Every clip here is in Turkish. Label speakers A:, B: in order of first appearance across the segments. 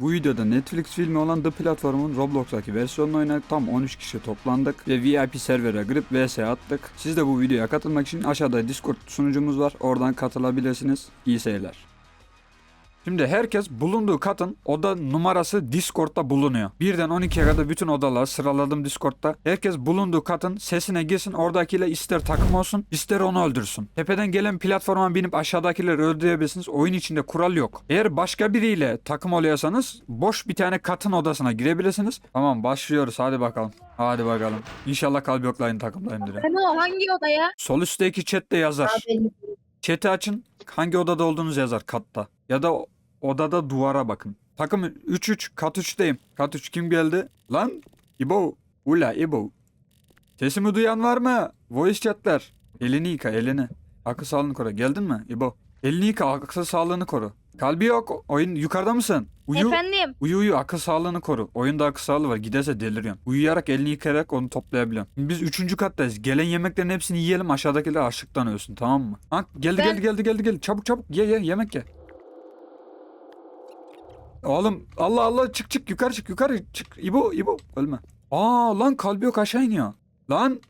A: Bu videoda Netflix filmi olan The Platform'un Roblox'taki versiyonunu oynadık. Tam 13 kişi toplandık ve VIP server'a girip vs attık. Siz de bu videoya katılmak için aşağıda Discord sunucumuz var. Oradan katılabilirsiniz. İyi seyirler. Şimdi herkes bulunduğu katın oda numarası Discord'da bulunuyor. Birden 12'ye kadar bütün odalar sıraladım Discord'da. Herkes bulunduğu katın sesine girsin. Oradakiyle ister takım olsun ister onu öldürsün. Tepeden gelen platforma binip aşağıdakileri öldürebilirsiniz. Oyun içinde kural yok. Eğer başka biriyle takım oluyorsanız boş bir tane katın odasına girebilirsiniz. Tamam başlıyoruz hadi bakalım. Hadi bakalım. İnşallah kalbi yoklayın takımdayımdır ya.
B: Ben o hangi odaya?
A: Sol üstteki chatte yazar. Chat'i açın. Hangi odada olduğunuz yazar katta. Ya da odada duvara bakın. Takım 3-3 kat 3'teyim. Kat 3 kim geldi? Lan İbo. Ula İbo. Sesimi duyan var mı? Voice chatler. Elini yıka elini. Akıl sağlığını koru. Geldin mi İbo? Elini yıka akıl sağlığını koru. Kalbi yok. Oyun yukarıda mısın? Uyu.
B: Efendim.
A: Uyu uyu akıl sağlığını koru. Oyunda akıl sağlığı var. Giderse deliriyorsun. Uyuyarak elini yıkayarak onu toplayabiliyorsun. Biz üçüncü kattayız. Gelen yemeklerin hepsini yiyelim. Aşağıdakiler açlıktan ölsün tamam mı? Ha, geldi
B: Ben-
A: geldi geldi geldi geldi. Çabuk çabuk ye ye yemek ye. Oğlum Allah Allah çık çık yukarı çık yukarı çık. İbo İbo ölme. Aa lan kalbi yok aşağı iniyor. Lan.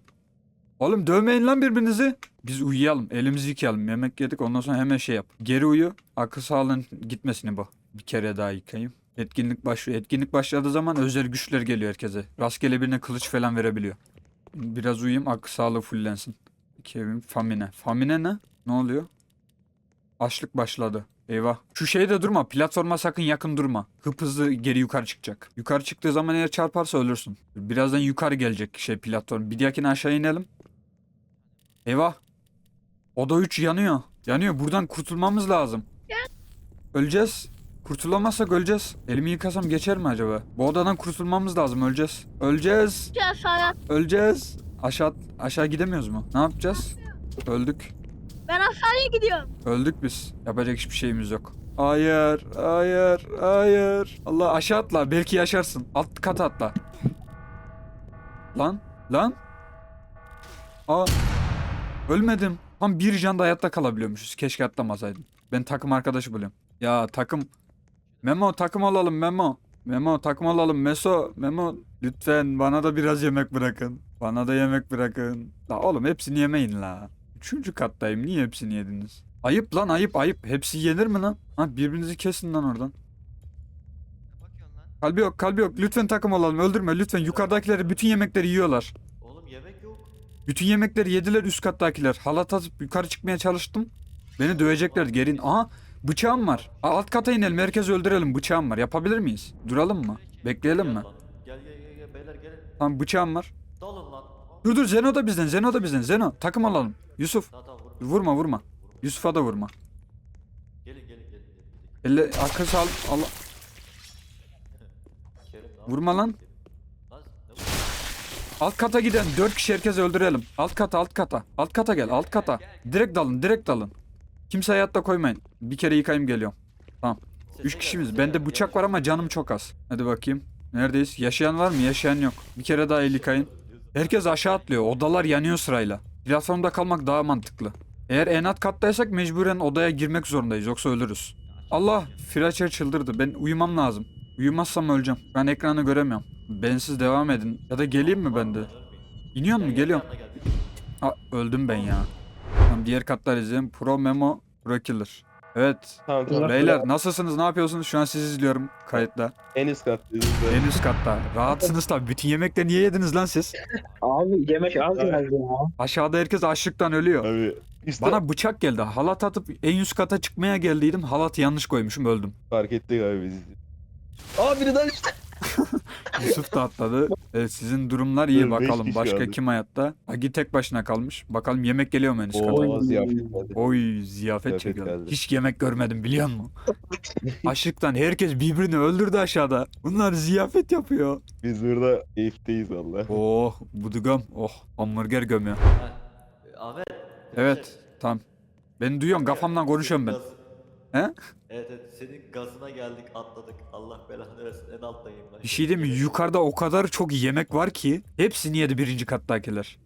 A: Oğlum dövmeyin lan birbirinizi. Biz uyuyalım. Elimizi yıkayalım. Yemek yedik ondan sonra hemen şey yap. Geri uyu. Akıl sağlığın gitmesini bu. Bir kere daha yıkayayım. Etkinlik başlıyor. Etkinlik başladığı zaman özel güçler geliyor herkese. Rastgele birine kılıç falan verebiliyor. Biraz uyuyayım akıl sağlığı fullensin. Kevin Famine. Famine ne? Ne oluyor? Açlık başladı. Eyvah. Şu şeyde durma. Platforma sakın yakın durma. Hıp hızlı geri yukarı çıkacak. Yukarı çıktığı zaman eğer çarparsa ölürsün. Birazdan yukarı gelecek şey platform. Bir dahakine aşağı inelim. Eyvah. Oda 3 yanıyor. Yanıyor. Buradan kurtulmamız lazım. Öleceğiz. Kurtulamazsak öleceğiz. Elimi yıkasam geçer mi acaba? Bu odadan kurtulmamız lazım. Öleceğiz. Öleceğiz.
B: Aşağıya.
A: Öleceğiz. Aşağı aşağı gidemiyoruz mu? Ne yapacağız? Öldük.
B: Ben aşağıya gidiyorum.
A: Öldük biz. Yapacak hiçbir şeyimiz yok. Hayır, hayır, hayır. Allah aşağı atla. Belki yaşarsın. Alt kata atla. Lan, lan. Aa, ölmedim. Tam bir canda hayatta kalabiliyormuşuz. Keşke atlamasaydım. Ben takım arkadaşı buluyorum. Ya takım. Memo takım olalım Memo. Memo takım olalım Meso. Memo lütfen bana da biraz yemek bırakın. Bana da yemek bırakın. La oğlum hepsini yemeyin la. Üçüncü kattayım. Niye hepsini yediniz? Ayıp lan ayıp ayıp. Hepsi yenir mi lan? Ha birbirinizi kesin lan oradan. Kalbi yok kalbi yok. Lütfen takım olalım. Öldürme lütfen. Yukarıdakileri bütün yemekleri yiyorlar.
C: Oğlum yemek yok.
A: Bütün yemekleri yediler üst kattakiler. Halat atıp yukarı çıkmaya çalıştım. Beni dövecekler gerin. Aha bıçağım var. Alt kata inelim herkesi öldürelim. Bıçağım var. Yapabilir miyiz? Duralım mı? Bekleyelim mi?
C: gel gel gel beyler gelin.
A: Tamam bıçağım var. Dur dur Zeno da bizden. Zeno da bizden. Zeno takım alalım. Yusuf
C: Tamam tamam
A: vurma vurma. Yusuf'a da vurma.
C: Gelin gelin gelin.
A: Elle akıl sağlık. Allah. Vurma lan. Alt kata giden dört kişi herkes öldürelim. Alt kata alt kata. Alt kata gel alt kata. Direkt dalın direkt dalın. Kimse hayatta koymayın. Bir kere yıkayım geliyorum. Üç
C: gel,
A: kişimiz.
C: sese
A: Bende bıçak var ama canım çok az. Hadi bakayım. Neredeyiz? Yaşayan var mı? Yaşayan yok. Bir kere daha el yıkayın. Herkes aşağı atlıyor. Odalar yanıyor sırayla. Platformda kalmak daha mantıklı. Eğer en alt kattaysak mecburen odaya girmek zorundayız. Yoksa ölürüz. Allah! Firaçer çıldırdı. Ben uyumam lazım. Uyumazsam öleceğim. Ben ekranı göremiyorum. Bensiz devam edin. Ya da geleyim mi ben de? İniyor mu?
C: Gel, gel,
A: Geliyorum. Ha, öldüm ben ya. Tamam, diğer katlar izleyelim. Pro Memo, Pro Killer. Evet.
D: Tamam tamam.
A: Beyler nasılsınız? Ne yapıyorsunuz? Şu an sizi izliyorum kayıtta.
D: En üst kattayız.
A: En üst katta. Rahatsınız tabii. Bütün yemekleri niye yediniz lan siz?
E: Abi yemek az geldi ya.
A: Aşağıda herkes açlıktan ölüyor.
D: Abi işte
A: Bana bıçak geldi. Halat atıp en üst kata çıkmaya geldiydim. Halatı yanlış koymuşum öldüm.
D: fark ettik abi biz. Aa biri daha işte.
A: Yusuf da atladı. Evet, sizin durumlar iyi
D: Evet, beş
A: bakalım.
D: kişi
A: Başka
D: kaldı.
A: kim hayatta? Agi tek başına kalmış. Bakalım yemek geliyor mu en üst kata?
D: Oo ziyafet geldi.
A: Oy ziyafet
D: Ziyafet
A: çekiyor.
D: geldi.
A: Hiç yemek görmedim biliyor musun? Açlıktan herkes birbirini öldürdü aşağıda. Bunlar ziyafet yapıyor.
D: Biz burada keyifteyiz valla.
A: Oh budugam. Oh hamburger gömüyor.
C: Ahmet.
A: Evet tamam. Beni duyuyorum kafamdan konuşuyorum ben. He?
C: Evet evet senin gazına geldik atladık. Allah belanı versin en alttayım ben.
A: Bir şey değil mi? Yukarıda o kadar çok yemek var ki hepsini yedi birinci kattakiler.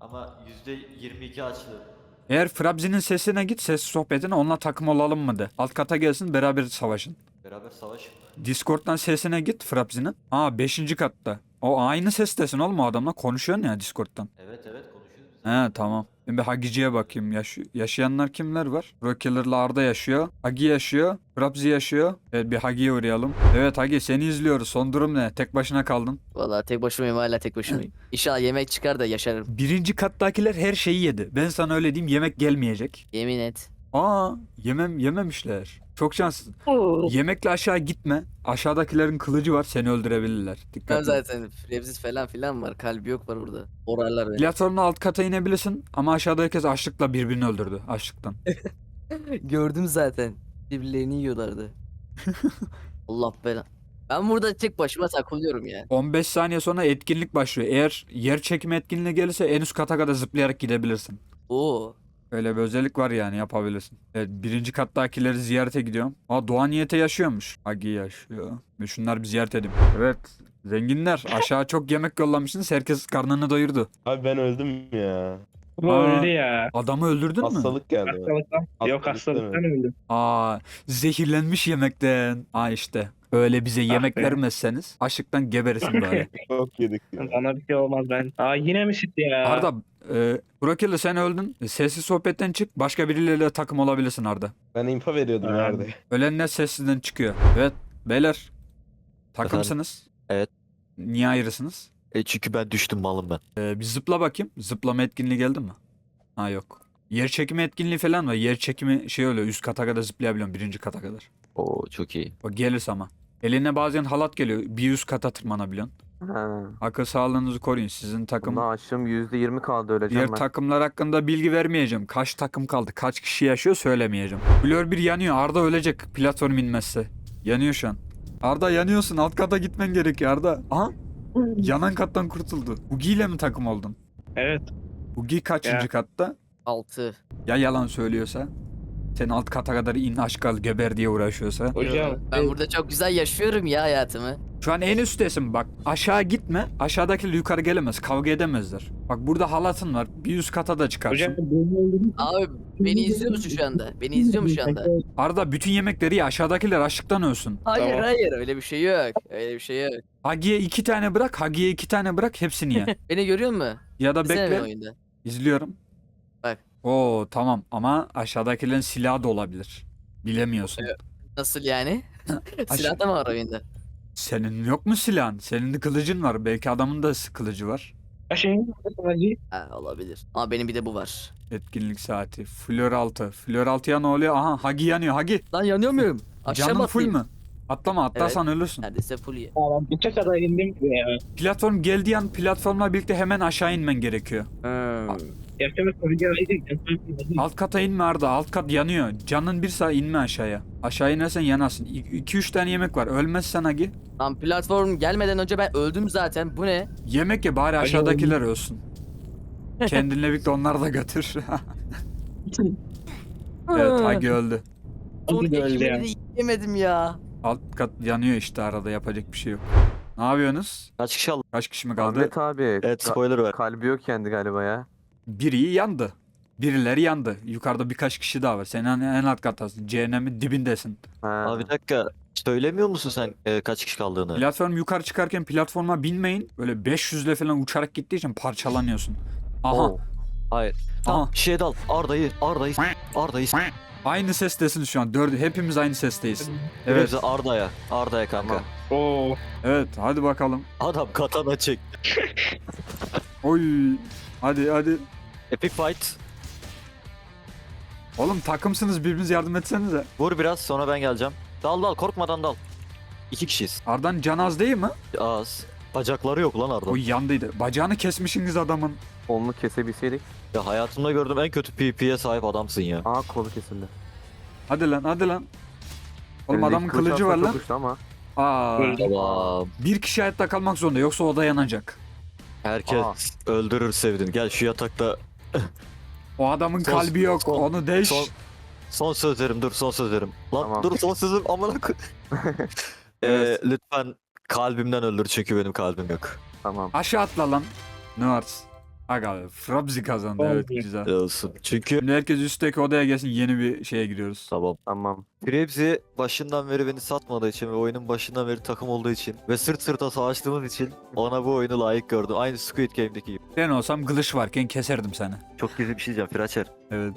C: Ama %22 açlı.
A: Eğer Frabzi'nin sesine git ses sohbetine onunla takım olalım mı de. Alt kata gelsin beraber savaşın.
C: Beraber savaş.
A: Discord'dan sesine git Frapzi'nin. Aa 5. katta. O aynı sestesin oğlum o adamla konuşuyorsun ya Discord'dan.
C: Evet evet konuşuyoruz biz.
A: He tamam. Ben bir Hagici'ye bakayım. Yaş yaşayanlar kimler var? Rockeller'la Arda yaşıyor. Hagi yaşıyor. Frapzi yaşıyor. Evet bir Hagi'ye uğrayalım. Evet Hagi seni izliyoruz. Son durum ne? Tek başına kaldın.
E: Vallahi tek başımayım hala tek başımayım. İnşallah yemek çıkar da yaşarım.
A: Birinci kattakiler her şeyi yedi. Ben sana öyle diyeyim yemek gelmeyecek.
E: Yemin et.
A: Aa yemem yememişler. Çok şanslısın. Yemekle aşağı gitme. Aşağıdakilerin kılıcı var seni öldürebilirler. Dikkat
E: Ben
A: et.
E: zaten Frebziz falan filan var. Kalbi yok var burada. Orarlar beni.
A: Platformda alt kata inebilirsin ama aşağıda herkes açlıkla birbirini öldürdü. Açlıktan.
E: Gördüm zaten. Birbirlerini yiyorlardı. Allah bela. Ben burada tek başıma takılıyorum ya.
A: 15 saniye sonra etkinlik başlıyor. Eğer yer çekimi etkinliği gelirse en üst kata kadar zıplayarak gidebilirsin.
E: Oo.
A: Öyle bir özellik var yani yapabilirsin. Evet birinci kattakileri ziyarete gidiyorum. Aa Doğa niyete yaşıyormuş. Agi yaşıyor. Ve şunlar bir ziyaret edeyim. Evet zenginler aşağı çok yemek yollamışsınız. Herkes karnını doyurdu.
D: Abi ben öldüm ya.
F: Bu
A: Aa.
F: öldü ya.
A: Adamı öldürdün mü?
D: Hastalık geldi.
F: Hastalıktan. Yok
D: Hastalıktan
F: hastalıktan öldü.
A: Aa zehirlenmiş yemekten. Aa işte öyle bize yemek
F: be.
A: vermezseniz açlıktan geberirsin böyle.
D: Çok yedik ya.
F: Bana bir şey olmaz ben. Aa yine mi şitti ya?
A: Arda e, Burakeli sen öldün. Sessiz sohbetten çık. Başka birileriyle takım olabilirsin Arda.
D: Ben info veriyordum
F: Aa.
D: nerede?
A: Ölenler sessizden çıkıyor. Evet beyler. Takımsınız.
C: Evet.
A: Niye ayrısınız?
C: E çünkü ben düştüm malım ben.
A: Ee, bir zıpla bakayım. Zıplama etkinliği geldi mi? Ha yok. Yer çekimi etkinliği falan var. Yer çekimi şey oluyor. Üst kata kadar zıplayabiliyorum. Birinci kata kadar.
C: Oo çok iyi.
A: O gelirse ama. Eline bazen halat geliyor. Bir üst kata tırmanabiliyorsun.
G: Ha,
A: Akıl sağlığınızı koruyun. Sizin takım
G: bunda aşım %20 kaldı öleceğim
A: Diğer
G: ben.
A: takımlar hakkında bilgi vermeyeceğim. Kaç takım kaldı, kaç kişi yaşıyor söylemeyeceğim. Blur 1 yanıyor. Arda ölecek platform inmezse. Yanıyor şu an. Arda yanıyorsun. Alt kata gitmen gerekiyor Arda. Aha. Yanan kattan kurtuldu. Hugi ile mi takım oldun?
F: Evet.
A: Hugi kaçıncı
F: Ya.
A: katta?
E: 6.
A: Ya yalan söylüyorsa? Sen alt kata kadar in aşk al geber diye uğraşıyorsa.
F: Hocam.
E: Ben burada çok güzel yaşıyorum ya hayatımı.
A: Şu an en üsttesin bak. Aşağı gitme. Aşağıdakiler yukarı gelemez. Kavga edemezler. Bak burada halatın var. Bir üst kata da çıkarsın.
F: Hocam beni.
E: Abi beni izliyor musun şu anda? Beni izliyor musun şu anda?
A: Arda bütün yemekleri ye. Aşağıdakiler açlıktan ölsün.
E: Hayır
F: Tamam.
E: hayır öyle bir şey yok. Öyle bir şey yok.
A: Hagi'ye iki tane bırak. Hagi'ye iki tane bırak. Hepsini ye.
E: Beni görüyor musun?
A: ya da
E: Bekle.
A: bekle.
E: oyunda.
A: İzliyorum.
E: Bak.
A: Oo tamam ama aşağıdakilerin silahı da olabilir. Bilemiyorsun.
E: Nasıl yani? Silah da mı var oyunda?
A: Senin yok mu silahın? Senin de kılıcın var. Belki adamın da kılıcı var.
F: Acı.
E: Ha, olabilir. Ama benim bir de bu var.
A: Etkinlik saati. Flör altı. Flör altıya ne oluyor? Aha Hagi yanıyor. Hagi.
E: Lan yanıyor muyum? Aşağı
A: Canın full mü? Atlama atlarsan ölürsün.
E: Neredeyse full ya.
F: Tamam. Üçe kadar indim.
A: Platform geldiği an platformla birlikte hemen aşağı inmen gerekiyor.
E: Hmm.
F: Yaşamak.
A: Alt kata inme Arda. Alt kat yanıyor. Canın bir sağ inme aşağıya. Aşağı inersen yanarsın. 2-3 tane yemek var. Ölmezsen Hagi.
E: Lan platform gelmeden önce ben öldüm zaten. Bu ne?
A: Yemek ye bari aşağıdakiler ölsün. Kendinle birlikte onları da götür. evet Hagi öldü.
E: Son ekmeğini yemedim ya.
A: Alt kat yanıyor işte arada yapacak bir şey yok. Ne yapıyorsunuz?
C: Kaç kişi aldı?
A: Kaç kişi mi kaldı?
G: Ahmet abi.
C: Evet spoiler ver.
G: kalbi yok kendi galiba ya.
A: Biri yandı. Birileri yandı. Yukarıda birkaç kişi daha var. Sen en, en alt kattasın. Cehennemin dibindesin.
G: Ha.
C: Abi bir dakika. Söylemiyor musun sen e, kaç kişi kaldığını?
A: Platform yukarı çıkarken platforma binmeyin. Böyle 500 ile falan uçarak gittiği için parçalanıyorsun. Aha.
G: Oo.
C: Hayır.
A: Aha.
C: Tamam şey dal. Arda'yı. Arda'yı. Arda'yı.
A: Aynı sestesin şu an. Dördü. Hepimiz aynı sesteyiz. Evet.
C: Evet. Arda'ya. Arda'ya kanka.
F: Oo.
A: Evet. Hadi bakalım.
C: Adam katana çek.
A: Oy. Hadi hadi.
C: Epic fight.
A: Oğlum takımsınız birbirinize yardım etsenize.
C: Vur biraz sonra ben geleceğim. Dal dal korkmadan dal. İki kişiyiz.
A: Ardan can az değil mi?
C: Az. Bacakları yok lan Arda.
A: O yandıydı. Bacağını kesmişsiniz adamın.
G: Kolunu kesebilseydik.
C: Ya hayatımda gördüğüm en kötü PvP'ye sahip adamsın ya.
G: Aa kolu kesildi.
A: Hadi lan hadi lan. Oğlum
G: Elindeki
A: adamın
G: kılıç
A: kılıcı var
G: aslında
A: lan.
G: çok ama.
A: Aa,
F: Öldü.
C: Tamam.
A: bir kişi hayatta kalmak zorunda yoksa o da yanacak.
C: Herkes
G: Aa.
C: öldürür sevdin. Gel şu yatakta
A: O adamın
C: Son-
A: kalbi yok.
C: son-
A: Onu değiş.
C: son son sözlerim dur son sözlerim. Lan
G: Tamam.
C: dur son sözüm amına koy.
A: Evet.
C: Ee, lütfen kalbimden öldür çünkü benim kalbim yok.
G: Tamam.
A: Aşağı atla lan. Ne var? Aga Frabzi kazandı evet güzel.
C: Olsun. Çünkü
A: Şimdi herkes üstteki odaya gelsin yeni bir şeye giriyoruz.
C: Tamam.
G: Tamam.
C: Krebs'i başından beri beni satmadığı için ve oyunun başından beri takım olduğu için ve sırt sırta savaştığımız için ona bu oyunu layık gördüm. Aynı Squid Game'deki gibi.
A: Ben olsam kılıç varken keserdim seni.
C: Çok gizli bir şey diyeceğim Firaçer.
A: Evet.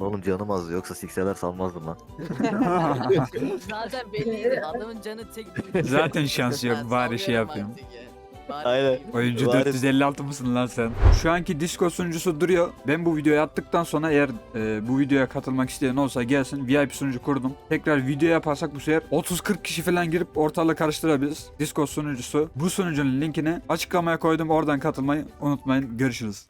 C: Lan Oğlum canım azdı yoksa sikseler salmazdım lan.
E: Zaten belliydi. Adamın canı tek.
A: Zaten şansı yok,
E: Ben
A: bari şey
E: sallıyorum
A: yapayım.
E: artık ya.
C: Aynen.
A: Oyuncu
C: Bari-
A: 456 mısın lan sen? Şu anki Discord sunucusu duruyor. Ben bu videoyu attıktan sonra eğer e, bu videoya katılmak isteyen olsa gelsin. VIP sunucu kurdum. Tekrar video yaparsak bu sefer 30-40 kişi falan girip ortalığı karıştırabiliriz. Discord sunucusu. Bu sunucunun linkini açıklamaya koydum. Oradan katılmayı unutmayın. Görüşürüz.